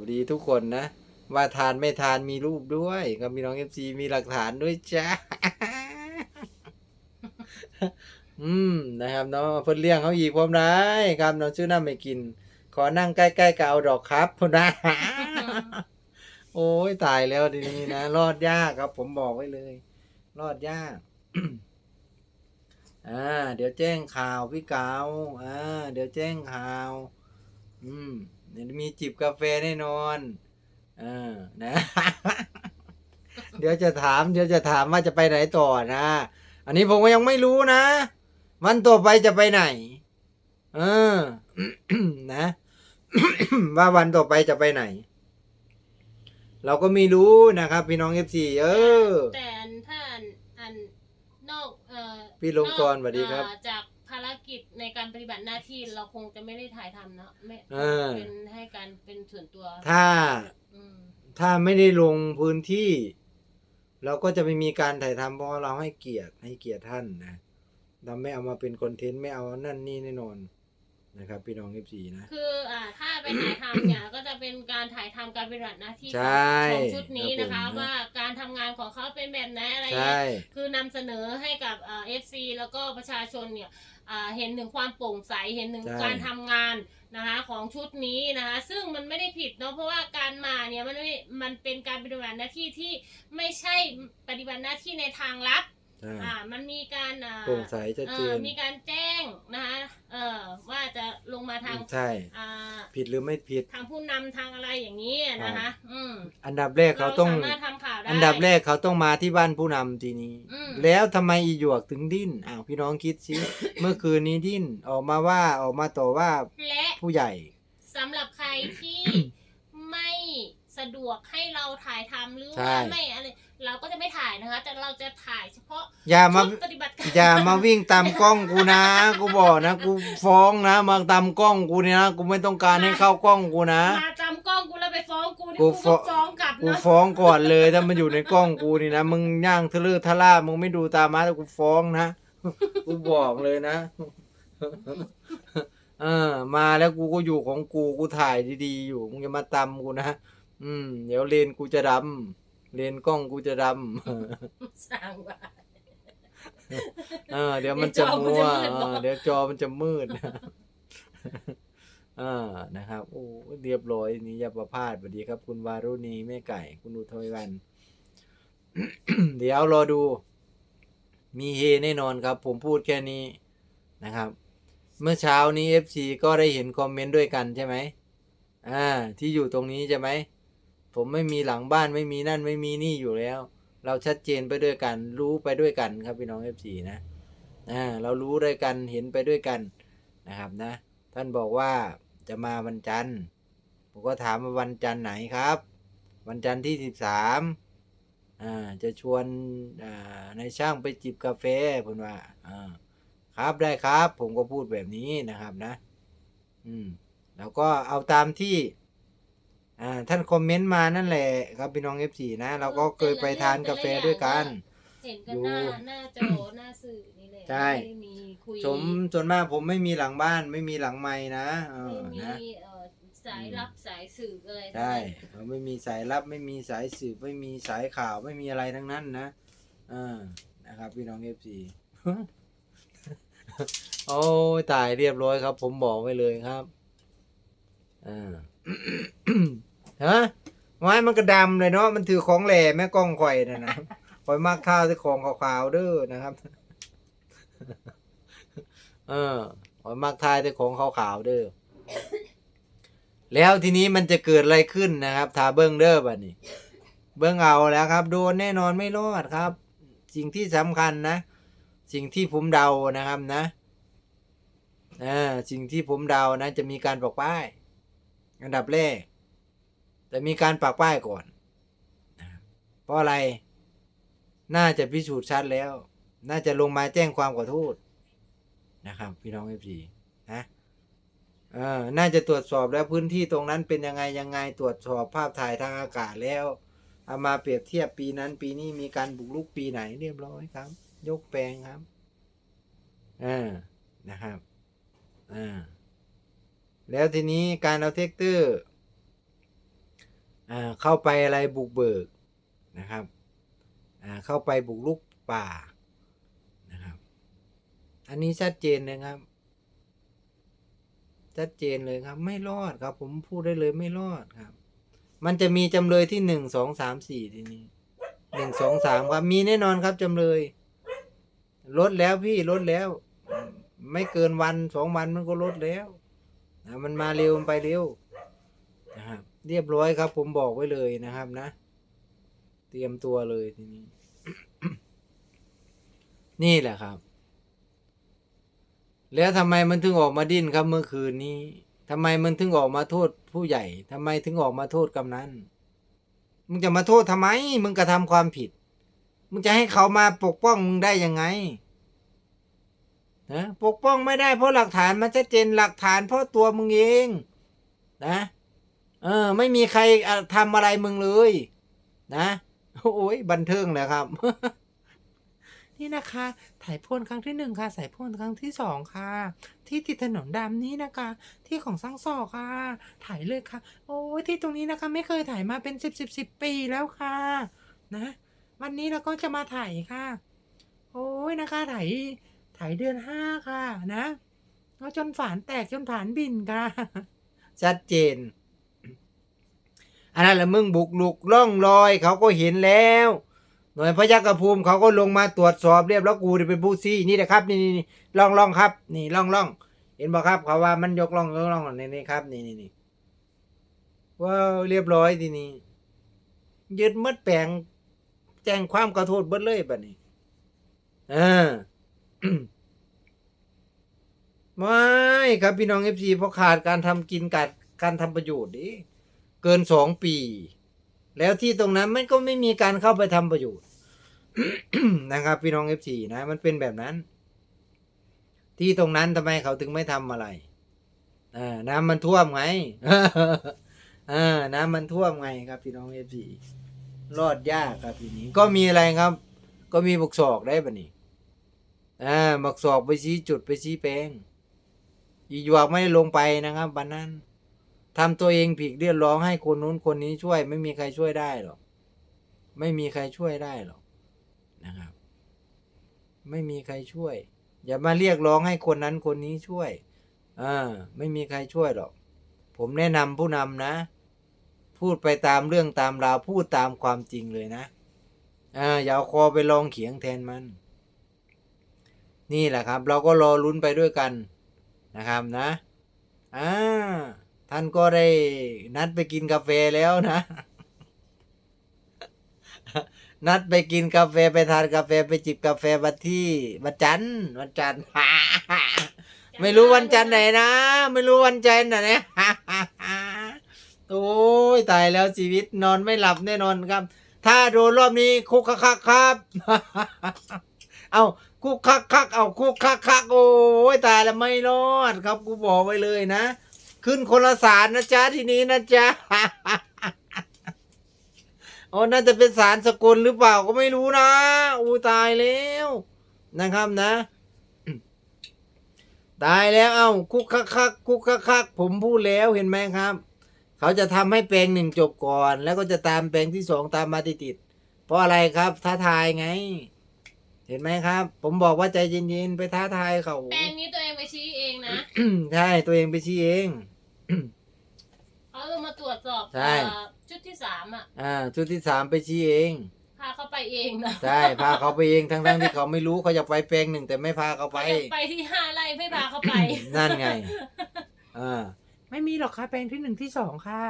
สวัสดีทุกคนนะ ว่าทานไม่ทานมีรูปด้วยกับพี่น้องเอฟซีมีหลักฐานด้วยจ้าอืมนะครับเนาะเพิ่นเลี้ยงเขาอีกพร้อมได้ครับน้องชื่อน้ำไม่กิน ขอนั่งใกล้ๆกับเอาดอกครับพ่นะโอ้ยตายแล้วทีนี้นะ รอดยากครับ ผมบอกไว้เลย รอดยากอ่า เดี๋ยวแจ้งข่าวพี่เกาอ่า เดี๋ยวแจ้งข่าว อืม มีจิบกาแฟแน่นอนอ่านะ เดี๋ยวจะถาม เดี๋ยวจะถามว่าจะไปไหนต่อนะ อันนี้ผมก็ยังไม่รู้นะวันต่อไปจะไปไหน เออ นะ ว่าวันต่อไปจะไปไหน เราก็ไม่รู้นะครับ พี่น้องเอฟซีเออ แต่อันถ้าอันอันนอกเอ่อพี่ลงกรณ์สวัสดีครับเอ่อจาก ภารกิจในการปฏิบัติหน้าที่เราคงจะไม่ได้ถ่ายทำเนาะไม่เออ เป็นให้การเป็นส่วนตัวถ้าอืมถ้าไม่ได้ลงพื้นที่ เราก็จะไม่มีการถ่ายทำเพราะว่าเราให้เกียรติให้เกียรติท่านนะเราไม่เอามาเป็นคอนเทนต์ไม่เอานั่นนี่แน่นอน นะครับพี่น้องเอฟซีนะ คืออ่าถ้าไปถ่ายทำเนี่ยก็จะเป็นการถ่ายทำการปฏิบัติหน้าที่ใช่ของชุดนี้นะครัคะ บผม ว่าการทำงานของเขาเป็นแบบไหนอะไรใช่ เงี้ยคือนำเสนอให้กับเอฟซีแล้วก็ประชาชนเนี่ยอ่าเห็นถึงความโปร่งใสเห็นถึงใช่ การทำงานนะคะของชุดนี้นะคะ ซึ่งมันไม่ได้ผิดเนาะเพราะว่าการมาเนี่ยมันไม่มันเป็นการปฏิบัติหน้าที่ที่ไม่ใช่ปฏิบัติหน้าที่ในทางลับ ใช่อ่ามันมีการอ่าโปร่งใสชัดเอเจอนมีการแจ้งนะคะเออว่าจะลงมาทางใช่ อ่าผิดหรือไม่ผิด ทางผู้นำทางอะไรอย่างนี้นะคะ อืมอันดับแรกเขาต้องสามารถทำข่าวได้ อันดับแรกเขาต้องมาที่บ้านผู้นำทีนี้ อืม แล้วทำไมอีหยวกถึงดิ้นอ้าวพี่น้องคิดสิ เมื่อคืนนี้ดิ้นออกมาว่าออกมาต่อว่าและผู้ใหญ่ สำหรับใครที่ไม่ สะดวกให้เราถ่ายทำหรือใช่ ว่าไม่อะไรเราก็จะไม่ถ่ายนะคะ แต่เราจะถ่ายเฉพาะอย่ามา ชุดปฏิบัติการอย่ามาวิ่งตามกล้องกูนะ กูบอกนะ กูฟ้องนะ มาตามกล้องกูเนี่ยนะ กูไม่ต้องการให้เข้ากล้องกูนะ มาจำกล้องกูแล้วไปฟ้องกูนี่กูกูฟ้ก็องฟ้องกลับกูนะฟ้องก่อนเลยถ้ามันอยู่ในกล้องกูนี่นะ มึงย่างทะเลอะทะล่ามึงไม่ดูตามมาแต่กูฟ้องนะ กูบอกเลยนะ เออ มาแล้วกูก็อยู่ของกู กูถ่ายดีๆอยู่ มึงจะมาตำกูนะ อืม เดี๋ยวเลนกูจะดำเลนกล้องกูจะดำสร้างว่า เออเดี๋ยวมันจะมัวเดี๋ยวจอมันจะมืดเอเนอะอเดี๋ยวจอมันจะมืดเออนะครับโอ้เรียบร้อยนี่อย่าประพลาดสวัสดีครับ คุณวารุณีแม่ไก่ คุณอุทยวัน เดี๋ยวรอดู มีเฮแน่นอนครับ ผมพูดแค่นี้นะครับ เมื่อเช้านี้ FC ก็ได้เห็นคอมเมนต์ด้วยกันใช่ไหมอ่า ที่อยู่ตรงนี้ใช่ไหม ผมไม่มีหลังบ้านไม่มีนั่นไม่มีนี่อยู่แล้ว เราชัดเจนไปด้วยกัน รู้ไปด้วยกันครับพี่น้อง FC นะอ่าเรารู้ด้วยกันเห็นไปด้วยกันนะครับนะ ท่านบอกว่าจะมาวันจันทร์ผมก็ถามว่าวันจันทร์ไหนครับ วันจันทร์ที่สิบสามอ่าจะชวนอ่าในายช่างไปจิบกาแฟผมว่าอ่าครับได้ครับ ผมก็พูดแบบนี้นะครับนะ อืมแล้วก็เอาตามที่ อ่าท่านคอมเมนต์มานั่นแหละครับพี่น้อง F4 นะ เราก็เคยไปทานกาแฟด้วยกัน เห็นกันหน้าหน้าจอหน้าสื่อนี่แหละใช่ ไม่ได้มีคุยสมส่วนมากผมไม่มีหลังบ้านไม่มีหลังไม้นะเอไม่อมีนะ เอ่อสายรับสายสื่ออะไรใช่เราไม่มีสายลับไม่มีสายสืบไม่มีสายข่าวไม่มีอะไรทั้งนั้นนะอ่านะครับพี่น้อง F4 โอ้ยตายเรียบร้อยครับ ผมบอกไว้เลยครับอ่า ฮะไม้มันกระดำเลยเนาะมันถือของแหล่แม่กล้องข่อยนะนะข่อยมากข้าวที่ของขาวๆเด้อนะครับ เออข่อยมากทายที่ของขาวๆเด้อแล้วทีนี้มันจะเกิดอะไรขึ้นนะครับทาเบิ้งเด้อบัดนี้ เบิ้งเอาแล้วครับ โดนแน่นอนไม่รอดครับ สิ่งที่สำคัญนะ สิ่งที่ผมเดานะครับนะอ่าสิ่งที่ผมเดานะ จะมีการปักป้าย อันดับแรก จะมีการปักป้ายก่อน เพราะอะไร น่าจะพิสูจน์ชัดแล้ว น่าจะลงมาแจ้งความขอโทษนะครับ พี่น้องเอฟซีนะเออน่าจะตรวจสอบแล้วพื้นที่ตรงนั้นเป็นยังไงยังไงตรวจสอบภาพถ่ายทางอากาศแล้วเอามาเปรียบเทียบปีนั้น ปีนี้มีการบุกรุกปีไหนเรียบร้อยครับ ยกแปลงครับอ่านะครับอ่าแล้วทีนี้การเอาเทคเตอร์ เข้าไปอะไรบุกเบิกนะครับเข้าไปบุกลุกป่านะครับ อันนี้ชัดเจนเลยครับ ชัดเจนเลยครับ ไม่รอดครับ ผมพูดได้เลยไม่รอดครับ มันจะมีจำเลยที่หนึ่งสองสามสี่ทีนี้หนึ่งสองสามครับมีแน่นอนครับจำเลยลดแล้วพี่ลดแล้ว ไม่เกินวันสองวันมันก็ลดแล้วนะมันมาเร็วมันไปเร็วนะครับ เรียบร้อยครับ ผมบอกไว้เลยนะครับนะ เตรียมตัวเลยทีนี้ นี่แหละครับ แล้วทำไมมันถึงออกมาดิ้นครับเมื่อคืนนี้ทำไมมันถึงออกมาโทษผู้ใหญ่ทำไมถึงออกมาโทษกำนันมึงจะมาโทษทำไม มึงกระทำความผิด มึงจะให้เขามาปกป้องมึงได้ยังไงนะปกป้องไม่ได้เพราะหลักฐานมันชัดเจนหลักฐานเพราะตัวมึงเอง นะ เออ ไม่มีใครทำอะไรมึงเลย นะโอ้ยบันเทิงเลยครับ นี่นะคะถ่ายพ่นครั้งที่หนึ่งค่ะสายพ่นครั้งที่สองค่ะ ที่ติดถนนดำนี้นะคะ ที่ของสังสอค่ะ ถ่ายเลยค่ะ โอ้ยที่ตรงนี้นะคะ ไม่เคยถ่ายมาเป็นสิบสิบสิบปีแล้วค่ะ นะวันนี้เราก็จะมาถ่ายค่ะ โอ้ยนะคะถ่ายถ่ายเดือนห้าค่ะ นะก็จนฝานแตกจนผานบินค่ะชัดเจน อันนั้นแหละมึงบุกลุกล่องลอยเขาก็เห็นแล้ว หน่วยพยัคฆภูมิเขาก็ลงมาตรวจสอบเรียบแล้วกูจะเป็นผู้ซี่นี่นะครับ นี่นี่ล่องล่องครับ นี่ล่องล่องเห็นบ่ครับเขาว่ามันยกล่องยกล่องนี่นี่ครับ นี่นี่นี่ว้าวเรียบร้อยทีนี้ยึดมัดแปลงแจ้งความขอโทษเบิดเลยบัดนี้เอ่าไม่ครับพี่น้องเอฟซีเพราะขาดการทำกินกัดการทำประโยชน์ดิ เกินสองปี แล้วที่ตรงนั้นมันก็ไม่มีการเข้าไปทำประโยชน์นะครับ พี่น้องเอฟซีนะ มันเป็นแบบนั้น ที่ตรงนั้นทำไมเขาถึงไม่ทำอะไรน้ำมันท่วมไงน้ำมันท่วมไงครับพี่น้องเอฟซีรอดยากครับทีนี้ ก็มีอะไรครับ ก็มีบุกศอกได้ปะนี่อ่าบกศอกไปชี้จุดไปชี้แปลงอีหยวกไม่ได้ลงไปนะครับวันนั้น ทำตัวเองผิดเรียกร้องให้คนนู้นคนนี้ช่วย ไม่มีใครช่วยได้หรอก ไม่มีใครช่วยได้หรอกนะครับ ไม่มีใครช่วย อย่ามาเรียกร้องให้คนนั้นคนนี้ช่วยอ่าไม่มีใครช่วยหรอก ผมแนะนำผู้นำนะ พูดไปตามเรื่องตามราวพูดตามความจริงเลยนะอ่าอย่าเอาคอไปลองเขียงแทนมัน นี่แหละครับ เราก็รอลุ้นไปด้วยกันนะครับนะอ่า ท่านก็ได้นัดไปกินกาแฟแล้วนะ นัดไปกินกาแฟไปทานกาแฟไปจิบกาแฟวันที่วันจันทร์วันจันทร์ไม่รู้วันจันทร์ไหนนะ ไม่รู้วันจันทร์ไหนนี่ยโอ้ยตายแล้วชีวิตนอนไม่หลับแน่นอนครับ ถ้าโดนรอบนี้คุกคักคักครับ เอาคุกคักคักเอาคุกคักคักโอ้ยตายแล้วไม่รอดครับกูบอกไว้เลยนะ ขึ้นคนละสารนะจ๊ะทีนี้นะจ๊ะอ๋อน่าจะเป็นสารสกุลหรือเปล่าก็ไม่รู้นะอู้ตายแล้วนะครับนะ ตายแล้วเอ้าคุกคักคักคุกคักคักผมพูดแล้วเห็นไหมครับ เขาจะทำให้แปลงหนึ่งจบก่อน แล้วก็จะตามแปลงที่สองตามมาติดๆเพราะอะไรครับท้าทายไง เห็นไหมครับ ผมบอกว่าใจเย็นๆไปท้าทายเขาแปลงนี้ตัวเองไปชี้เองนะใช่ตัวเองไปชี้เอง เขาต้องมาตรวจสอบใช่เอ่อชุดที่สามอะ อ่าชุดที่สามไปชี้เอง พาเขาไปเองนะใช่ พาเขาไปเองทั้งๆที่เขาไม่รู้เขาอยากไปแปลงหนึ่งแต่ไม่พาเขาไป เขาอยากไปที่ห้าไร่ไม่พาเขาไป นั่นไง อ่า ไม่มีหรอกค่ะแปลงที่หนึ่งที่สองค่ะ